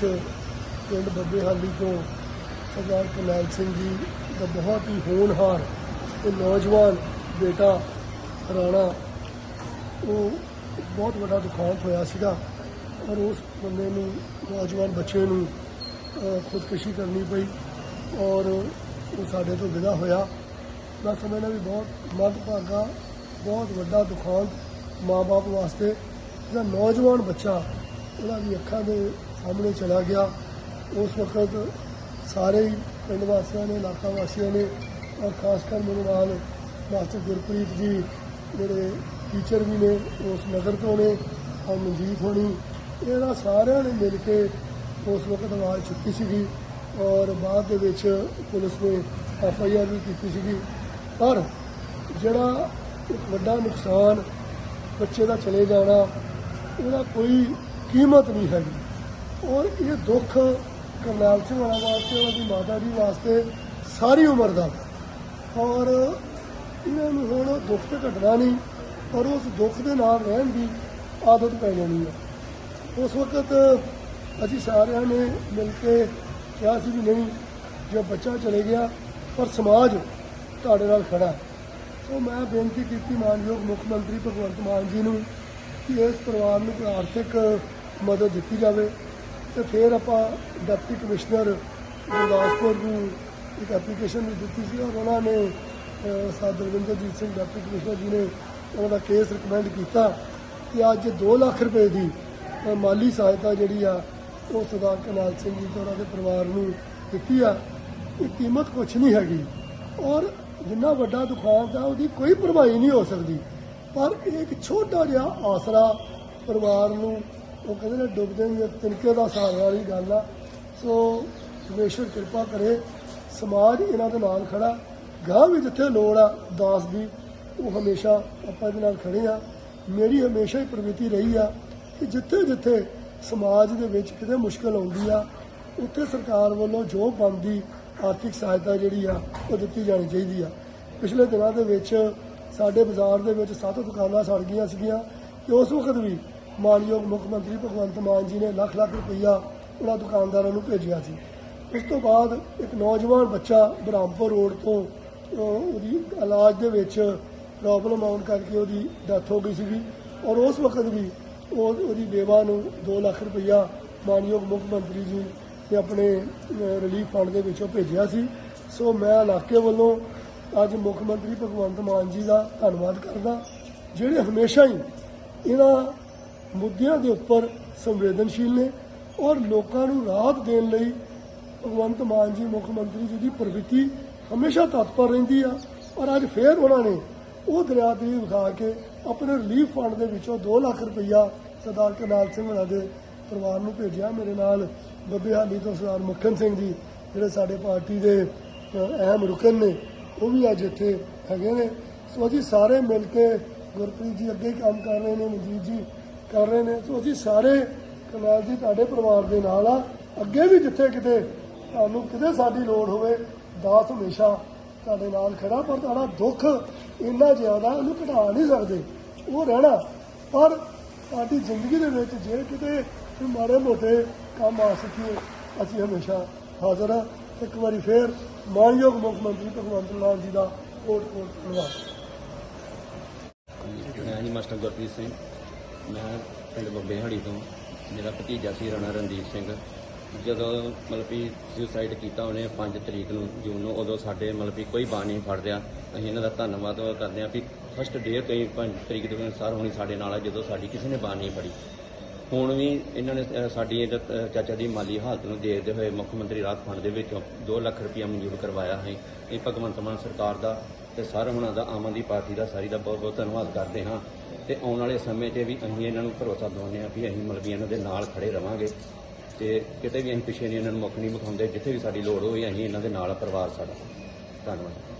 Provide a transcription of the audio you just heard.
ਪਿੰਡ ਬੱਬੇਹਾਲੀ ਤੋਂ ਸਰਦਾਰ ਕਰਨੈਲ ਸਿੰਘ ਜੀ ਦਾ ਬਹੁਤ ਹੀ ਹੋਣਹਾਰ ਤੇ ਨੌਜਵਾਨ ਬੇਟਾ ਰਾਣਾ ਉਹ ਬਹੁਤ ਵੱਡਾ ਦੁਖਾਂਤ ਹੋਇਆ ਸੀਗਾ ਔਰ ਉਸ ਬੰਦੇ ਨੂੰ ਨੌਜਵਾਨ ਬੱਚੇ ਨੂੰ ਅਹ, ਖੁਦਕੁਸ਼ੀ ਕਰਨੀ ਪਈ ਔਰ ਉਹ ਸਾਡੇ ਤੋਂ ਵਿਦਾ ਹੋਇਆ। ਮੈਂ ਸਮਝਦਾ ਵੀ ਬਹੁਤ ਮੰਦਭਾਗਾ ਬਹੁਤ ਵੱਡਾ ਦੁਖਾਂਤ ਮਾਂ-ਬਾਪ ਵਾਸਤੇ। ਜਿਹੜਾ ਨੌਜਵਾਨ ਬੱਚਾ ਉਹਦਾ ਵੀ ਅੱਖਾਂ ਦੇ ਸਾਹਮਣੇ ਚਲਾ ਗਿਆ। ਉਸ ਵਕਤ ਸਾਰੇ ਹੀ ਪਿੰਡ ਵਾਸੀਆਂ ਨੇ, ਇਲਾਕਾ ਵਾਸੀਆਂ ਨੇ ਔਰ ਖਾਸ ਕਰ ਮੇਰੇ ਨਾਲ ਮਾਸਟਰ ਗੁਰਪ੍ਰੀਤ ਜੀ, ਜਿਹੜੇ ਟੀਚਰ ਵੀ ਨੇ, ਉਸ ਨਗਰ ਤੋਂ ਨੇ ਔਰ ਮਨਜੀਤ ਹੋਣੀ, ਇਹਨਾਂ ਸਾਰਿਆਂ ਨੇ ਮਿਲ ਕੇ ਉਸ ਵਕਤ ਆਵਾਜ਼ ਚੁੱਕੀ ਸੀਗੀ ਔਰ ਬਾਅਦ ਦੇ ਵਿੱਚ ਪੁਲਿਸ ਨੇ ਐਫ ਆਈ ਆਰ ਵੀ ਕੀਤੀ ਸੀਗੀ। ਪਰ ਜਿਹੜਾ ਵੱਡਾ ਨੁਕਸਾਨ ਬੱਚੇ ਦਾ ਚਲੇ ਜਾਣਾ, ਉਹਦਾ ਕੋਈ ਕੀਮਤ ਨਹੀਂ ਹੈਗੀ। ਔਰ ਇਹ ਦੁੱਖ ਕਰਨੈਲ ਸਿੰਘ ਹੋਣਾ ਵਾਸਤੇ ਉਹਨਾਂ ਦੀ ਮਾਤਾ ਜੀ ਵਾਸਤੇ ਸਾਰੀ ਉਮਰ ਦਾ। ਔਰ ਇਹਨਾਂ ਨੂੰ ਹੁਣ ਦੁੱਖ ਤੇ ਘਟਣਾ ਨਹੀਂ ਔਰ ਉਸ ਦੁੱਖ ਦੇ ਨਾਲ ਰਹਿਣ ਦੀ ਆਦਤ ਪੈ ਜਾਣੀ ਹੈ। ਉਸ ਵਕਤ ਅਸੀਂ ਸਾਰਿਆਂ ਨੇ ਮਿਲ ਕੇ ਕਿਹਾ ਸੀ ਵੀ ਨਹੀਂ, ਜੇ ਬੱਚਾ ਚਲੇ ਗਿਆ, ਪਰ ਸਮਾਜ ਤੁਹਾਡੇ ਨਾਲ ਖੜਾ ਸੋ ਮੈਂ ਬੇਨਤੀ ਕੀਤੀ ਮਾਨਯੋਗ ਮੁੱਖ ਮੰਤਰੀ ਭਗਵੰਤ ਮਾਨ ਜੀ ਨੂੰ ਕਿ ਇਸ ਪਰਿਵਾਰ ਨੂੰ ਕੋਈ ਆਰਥਿਕ ਮਦਦ ਦਿੱਤੀ ਜਾਵੇ। ਤੇ ਫਿਰ ਆਪਾਂ ਡਿਪਟੀ ਕਮਿਸ਼ਨਰ ਗੁਰਦਾਸਪੁਰ ਨੂੰ ਇੱਕ ਐਪਲੀਕੇਸ਼ਨ ਵੀ ਦਿੱਤੀ ਸੀ ਔਰ ਉਹਨਾਂ ਨੇ ਅਹ, ਸਾਧ ਸਿੰਘ ਡਿਪਟੀ ਕਮਿਸ਼ਨਰ ਜੀ ਨੇ ਉਹਨਾਂ ਦਾ ਕੇਸ ਰਿਕਮੈਂਡ ਕੀਤਾ ਕਿ ਅੱਜ 2 ਲੱਖ ਰੁਪਏ ਦੀ ਮਾਲੀ ਸਹਾਇਤਾ ਜਿਹੜੀ ਆ ਉਹ ਸਰਦਾਰ ਕਰਨਾਲ ਸਿੰਘ ਜੀ ਤੇ ਉਹਨਾਂ ਦੇ ਪਰਿਵਾਰ ਨੂੰ ਦਿੱਤੀ ਆ। ਇਹ ਕੀਮਤ ਕੁਛ ਨਹੀਂ ਹੈਗੀ ਔਰ ਜਿੰਨਾ ਵੱਡਾ ਦੁਖਾਂਤ ਆ ਉਹਦੀ ਕੋਈ ਭਰਵਾਈ ਨਹੀਂ ਹੋ ਸਕਦੀ। ਪਰ ਇਹ ਇੱਕ ਛੋਟਾ ਜਿਹਾ ਆਸਰਾ ਪਰਿਵਾਰ ਨੂੰ ਉਹ ਕਹਿੰਦੇ ਨੇ ਡੁੱਬਦੇ ਨੂੰ ਇੱਕ ਤਿਨਕੇ ਦਾ ਸਹਾਰਾ ਵਾਲੀ ਗੱਲ ਆ। ਸੋ ਪਰਮੇਸ਼ਵਰ ਕਿਰਪਾ ਕਰੇ, ਸਮਾਜ ਇਹਨਾਂ ਦੇ ਨਾਲ ਖੜਾ। ਗਾਂ ਵੀ ਜਿੱਥੇ ਲੋੜ ਆ, ਦਾਸ ਦੀ, ਉਹ ਹਮੇਸ਼ਾ ਆਪਾਂ ਇਹਦੇ ਨਾਲ ਖੜੇ ਆ। ਮੇਰੀ ਹਮੇਸ਼ਾ ਹੀ ਪ੍ਰਵਿਰਤੀ ਰਹੀ ਆ ਕਿ ਜਿੱਥੇ ਜਿੱਥੇ ਸਮਾਜ ਦੇ ਵਿੱਚ ਕਿਤੇ ਮੁਸ਼ਕਲ ਆਉਂਦੀ ਆ, ਉੱਥੇ ਸਰਕਾਰ ਵੱਲੋਂ ਜੋ ਬੰਦੀ ਆਰਥਿਕ ਸਹਾਇਤਾ ਜਿਹੜੀ ਆ, ਉਹ ਦਿੱਤੀ ਜਾਣੀ ਚਾਹੀਦੀ ਆ। ਪਿਛਲੇ ਦਿਨਾਂ ਦੇ ਵਿੱਚ ਸਾਡੇ ਬਾਜ਼ਾਰ ਦੇ ਵਿੱਚ ਸੱਤ ਦੁਕਾਨਾਂ ਸੜ ਗਈਆਂ ਸੀਗੀਆਂ ਤੇ ਉਸ ਵਕਤ ਵੀ ਮਾਨਯੋਗ ਮੁੱਖ ਮੰਤਰੀ ਭਗਵੰਤ ਮਾਨ ਜੀ ਨੇ ਲੱਖ ਲੱਖ ਰੁਪਈਆ ਉਹਨਾਂ ਦੁਕਾਨਦਾਰਾਂ ਨੂੰ ਭੇਜਿਆ ਸੀ। ਉਸ ਤੋਂ ਬਾਅਦ ਇੱਕ ਨੌਜਵਾਨ ਬੱਚਾ ਬ੍ਰਹਮਪੁਰ ਰੋਡ ਤੋਂ ਉਹਦੀ ਇਲਾਜ ਦੇ ਵਿੱਚ ਪ੍ਰੋਬਲਮ ਆਉਣ ਕਰਕੇ ਉਹਦੀ ਡੈਥ ਹੋ ਗਈ ਸੀਗੀ ਔਰ ਉਸ ਵਕਤ ਵੀ ਉਹ ਉਹਦੀ ਬੇਵਾ ਨੂੰ 2 ਲੱਖ ਰੁਪਈਆ ਮਾਨਯੋਗ ਮੁੱਖ ਮੰਤਰੀ ਜੀ ਨੇ ਆਪਣੇ ਰਿਲੀਫ ਫੰਡ ਦੇ ਵਿੱਚੋਂ ਭੇਜਿਆ ਸੀ। ਸੋ ਮੈਂ ਇਲਾਕੇ ਵੱਲੋਂ ਅੱਜ ਮੁੱਖ ਮੰਤਰੀ ਭਗਵੰਤ ਮਾਨ ਜੀ ਦਾ ਧੰਨਵਾਦ ਕਰਦਾ, ਜਿਹੜੇ ਹਮੇਸ਼ਾ ਹੀ ਇਹਨਾਂ ਮੁੱਦਿਆਂ ਦੇ ਉੱਪਰ ਸੰਵੇਦਨਸ਼ੀਲ ਨੇ ਔਰ ਲੋਕਾਂ ਨੂੰ ਰਾਹਤ ਦੇਣ ਲਈ ਭਗਵੰਤ ਮਾਨ ਜੀ, ਮੁੱਖ ਮੰਤਰੀ ਜੀ ਦੀ ਪ੍ਰਵਿਰਤੀ ਹਮੇਸ਼ਾ ਤਤਪਰ ਰਹਿੰਦੀ ਆ ਔਰ ਅੱਜ ਫੇਰ ਉਹਨਾਂ ਨੇ ਉਹ ਦਰਿਆ ਦਰਿਆਦਰੀ ਵਿਖਾ ਕੇ ਆਪਣੇ ਰਿਲੀਫ ਫੰਡ ਦੇ ਵਿੱਚੋਂ 2 ਲੱਖ ਰੁਪਈਆ ਸਰਦਾਰ ਕਰਨਾਲ ਸਿੰਘ ਹੋਣਾ ਦੇ ਪਰਿਵਾਰ ਨੂੰ ਭੇਜਿਆ। ਮੇਰੇ ਨਾਲ ਬੱਬੇ ਹਾਲੀ ਤੋਂ ਸਰਦਾਰ ਮੱਖਣ ਸਿੰਘ ਜੀ, ਜਿਹੜੇ ਸਾਡੇ ਪਾਰਟੀ ਦੇ ਅਹਿਮ ਰੁਕਨ ਨੇ, ਉਹ ਵੀ ਅੱਜ ਇੱਥੇ ਹੈਗੇ ਨੇ। ਸੋ ਅਸੀਂ ਸਾਰੇ ਮਿਲ ਕੇ ਗੁਰਪ੍ਰੀਤ ਜੀ ਅੱਗੇ ਕੰਮ ਕਰ ਰਹੇ ਨੇ, ਮਨਜੀਤ ਜੀ ਕਰ ਰਹੇ ਨੇ। ਸੋ ਅਸੀਂ ਸਾਰੇ ਕਰਨਾਲ ਜੀ ਤੁਹਾਡੇ ਪਰਿਵਾਰ ਦੇ ਨਾਲ ਆ। ਅੱਗੇ ਵੀ ਜਿੱਥੇ ਕਿਤੇ ਤੁਹਾਨੂੰ ਕਿਤੇ ਸਾਡੀ ਲੋੜ ਹੋਵੇ, ਦਾਸ ਹਮੇਸ਼ਾ ਤੁਹਾਡੇ ਨਾਲ ਖੜਾ, ਪਰ ਤੁਹਾਡਾ ਦੁੱਖ ਇੰਨਾ ਜ਼ਿਆਦਾ ਉਹਨੂੰ ਘਟਾ ਨਹੀਂ ਸਕਦੇ। ਉਹ ਰਹਿਣਾ। ਪਰ ਸਾਡੀ ਜ਼ਿੰਦਗੀ ਦੇ ਵਿੱਚ ਜੇ ਕਿਤੇ ਮਾੜੇ ਮੋਟੇ ਕੰਮ ਆ ਸਕੀਏ, ਅਸੀਂ ਹਮੇਸ਼ਾ ਹਾਜ਼ਰ ਹਾਂ ਇੱਕ ਵਾਰੀ ਫੇਰ ਮਾਨਯੋਗ ਮੁੱਖ ਮੰਤਰੀ ਭਗਵੰਤ ਮਾਨ ਜੀ ਦਾ ਕੋਟ ਕੋਟ ਧੰਨਵਾਦ। ਜੀ ਮਾਸਟਰ ਗੁਰਪ੍ਰੀਤ ਸਿੰਘ। ਮੈਂ ਪਿੰਡ ਬੱਬੇਹਾੜੀ ਤੋਂ ਮੇਰਾ ਭਤੀਜਾ ਸੀ ਰਾਣਾ ਰਣਦੀਪ ਸਿੰਘ। ਜਦੋਂ ਮਤਲਬ ਕਿ ਸੁਸਾਈਡ ਕੀਤਾ ਉਹਨੇ 5 ਤਰੀਕ ਨੂੰ ਜੂਨ ਨੂੰ ਉਦੋਂ ਸਾਡੇ ਮਤਲਬ ਕਿ ਕੋਈ ਬਾਹ ਨਹੀਂ ਫੜਦਿਆ ਅਸੀਂ ਇਹਨਾਂ ਦਾ ਧੰਨਵਾਦ ਕਰਦੇ ਹਾਂ ਵੀ ਫਸਟ ਡੇ ਤੋਂ ਹੀ 5 ਤਰੀਕ ਦੇ ਅਨੁਸਾਰ ਹੋਣੀ ਸਾਡੇ ਨਾਲ ਆ ਜਦੋਂ ਸਾਡੀ ਕਿਸੇ ਨੇ ਬਾਹ ਨਹੀਂ ਫੜੀ। ਹੁਣ ਵੀ ਇਹਨਾਂ ਨੇ ਸਾਡੀ ਇਹਦਾ, ਚਾਚਾ ਦੀ ਮਾਲੀ ਹਾਲਤ ਨੂੰ ਦੇਖਦੇ ਹੋਏ ਮੁੱਖ ਮੰਤਰੀ ਰਾਹਤ ਫੰਡ ਦੇ ਵਿੱਚੋਂ 2 ਲੱਖ ਰੁਪਇਆ ਮਨਜ਼ੂਰ ਕਰਵਾਇਆ ਹੈ। ਇਹ ਭਗਵੰਤ ਮਾਨ ਸਰਕਾਰ ਦਾ ਤੇ ਸਾਰੇ ਹੁਣਾਂ ਦਾ ਆਮ ਆਦਮੀ ਪਾਰਟੀ ਦਾ ਸਾਰੀ ਦਾ ਬਹੁਤ ਬਹੁਤ ਧੰਨਵਾਦ ਕਰਦੇ ਹਾਂ। ਤੇ ਆਉਣ ਵਾਲੇ ਸਮੇਂ 'ਚ ਵੀ ਅਸੀਂ ਇਹਨਾਂ ਨੂੰ ਭਰੋਸਾ ਦਿਵਾਉਂਦੇ ਹਾਂ ਵੀ ਅਸੀਂ ਮਤਲਬ ਵੀ ਇਹਨਾਂ ਦੇ ਨਾਲ ਖੜੇ ਰਵਾਂਗੇ ਤੇ ਕਿਤੇ ਵੀ ਅਸੀਂ ਪਿੱਛੇ ਨਹੀਂ ਇਹਨਾਂ ਨੂੰ ਮੁੱਖ ਨਹੀਂ ਵਿਖਾਉਂਦੇ ਜਿੱਥੇ ਵੀ ਸਾਡੀ ਲੋੜ ਹੋਵੇ ਅਸੀਂ ਇਹਨਾਂ ਦੇ ਨਾਲ ਆ, ਪਰਿਵਾਰ ਸਾਡਾ। ਧੰਨਵਾਦ।